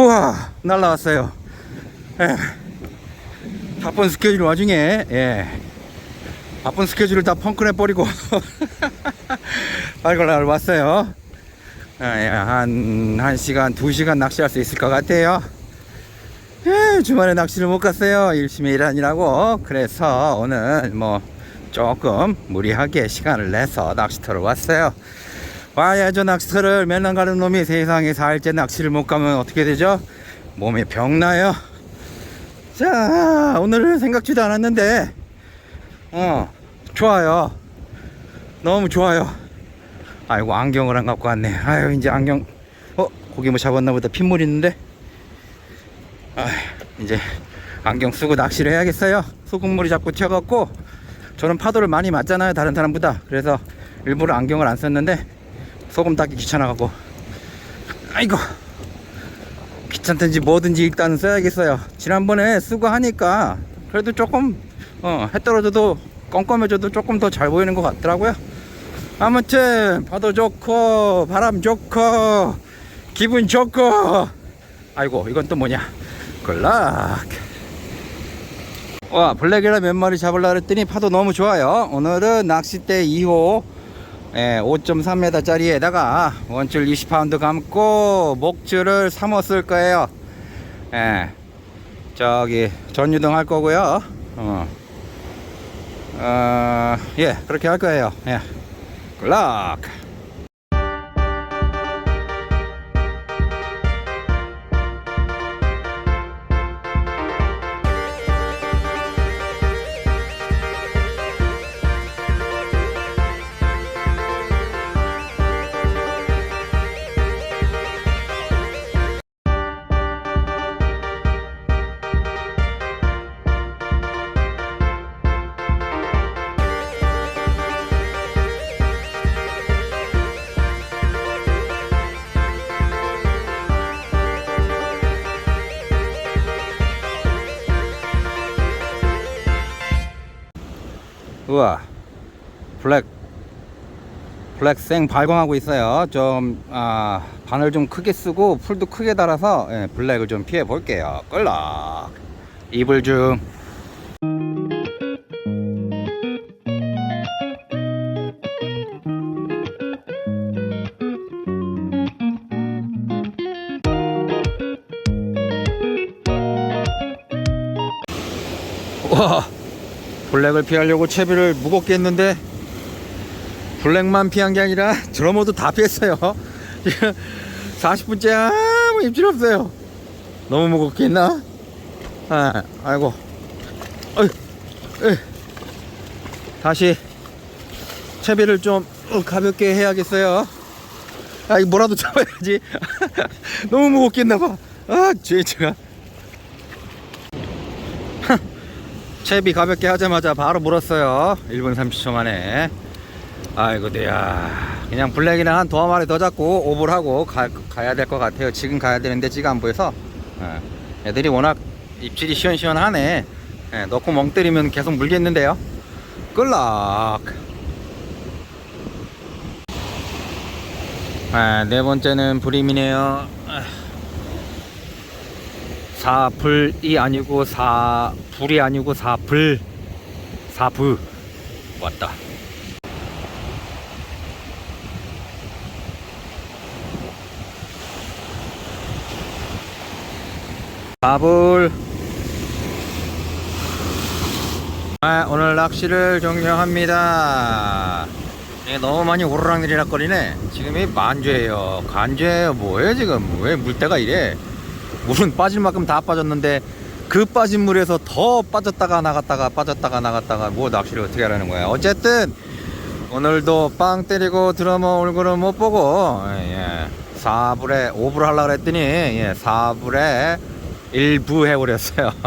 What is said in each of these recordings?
우와 날라왔어요 예. 바쁜 스케줄 와중에 예. 바쁜 스케줄을 다 펑크내 버리고 발걸날 왔어요 아, 예, 한, 한 시간, 두 시간 낚시할 수 있을 것 같아요. 예, 주말에 낚시를 못 갔어요. 열심히 일하느라고. 그래서 오늘 뭐 조금 무리하게 시간을 내서 낚시터를 왔어요. 와야죠, 낚시터를 맨날 가는 놈이 세상에 4일째 낚시를 못 가면 어떻게 되죠? 몸에 병나요. 자, 오늘은 생각지도 않았는데, 어, 좋아요. 너무 좋아요. 아이고 안경을 안 갖고 왔네 아유 이제 안경 어 고기 뭐 잡았나 보다 핏물 있는데 아 이제 안경 쓰고 낚시를 해야겠어요 소금물이 자꾸 튀어갖고 저는 파도를 많이 맞잖아요 다른 사람보다 그래서 일부러 안경을 안 썼는데 소금 닦기 귀찮아갖고. 아이고. 귀찮든지 뭐든지 일단 써야겠어요. 지난번에 쓰고 하니까 그래도 조금 어 해 떨어져도 껌껌해져도 조금 더 잘 보이는 것 같더라고요. 아무튼 파도 좋고 바람 좋고 기분 좋고. 아이고 이건 또 뭐냐. 글락. 와 블랙이라 몇 마리 잡으려 그랬더니 파도 너무 좋아요. 오늘은 낚싯대 2호 예, 5.3m 짜리에다가 원줄 20파운드 감고 목줄을 3호 쓸 거예요 예, 저기 전유등 할 거고요 어. 어, 예 그렇게 할 거예요 예. 글락 우와. 블랙 블랙 생 발광하고 있어요. 좀 아, 바늘 좀 크게 쓰고 풀도 크게 달아서 예, 블랙을 좀 피해 볼게요. 끌락 이불 중와 블랙을 피하려고 채비를 무겁게 했는데 블랙만 피한 게 아니라 드러머도 다 피했어요. 40분째 아무 입질 없어요. 너무 무겁게 했나? 아, 아이고. 어이, 에이. 다시 채비를 좀 어, 가볍게 해야겠어요. 아 이거 뭐라도 잡아야지. 너무 무겁게 했나봐. 아 죄가 채비 가볍게 하자마자 바로 물었어요. 1분 30초 만에. 아이고 내야. 그냥 블랙이랑 한 두어 마리 더 잡고 오브를 하고 가, 가야 될 것 같아요. 지금 가야 되는데 지금 안 보여서. 예. 애들이 워낙 입질이 시원시원하네. 예, 넣고 멍 때리면 계속 물겠는데요. 끌락. 아, 네 번째는 불임이네요 사불이 아니고 사불이 아니고 사불. 사부. 왔다. 사불. 아, 오늘 낚시를 종료합니다. 예, 너무 많이 오르락 내리락 거리네. 지금이 만죄예요. 간죄예요. 뭐예요 지금? 왜 물때가 이래 물은 빠질 만큼 다 빠졌는데 그 빠진 물에서 더 빠졌다가 나갔다가 빠졌다가 나갔다가 뭐 낚시를 어떻게 하라는 거야. 어쨌든 오늘도 빵 때리고 드러머 얼굴은 못 보고 예, 4불에 5불 하려고 그랬더니 예, 4불에 1부 해버렸어요.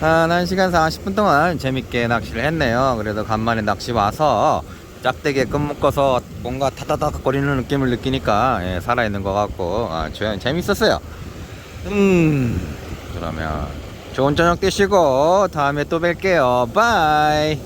한 1시간 40분 동안 재밌게 낚시를 했네요. 그래도 간만에 낚시 와서 짝대기에 끈 묶어서 뭔가 타다닥 거리는 느낌을 느끼니까 예, 살아있는 것 같고 아, 저, 재밌었어요. 음. 그러면 좋은 저녁 되시고 다음에 또 뵐게요. 바이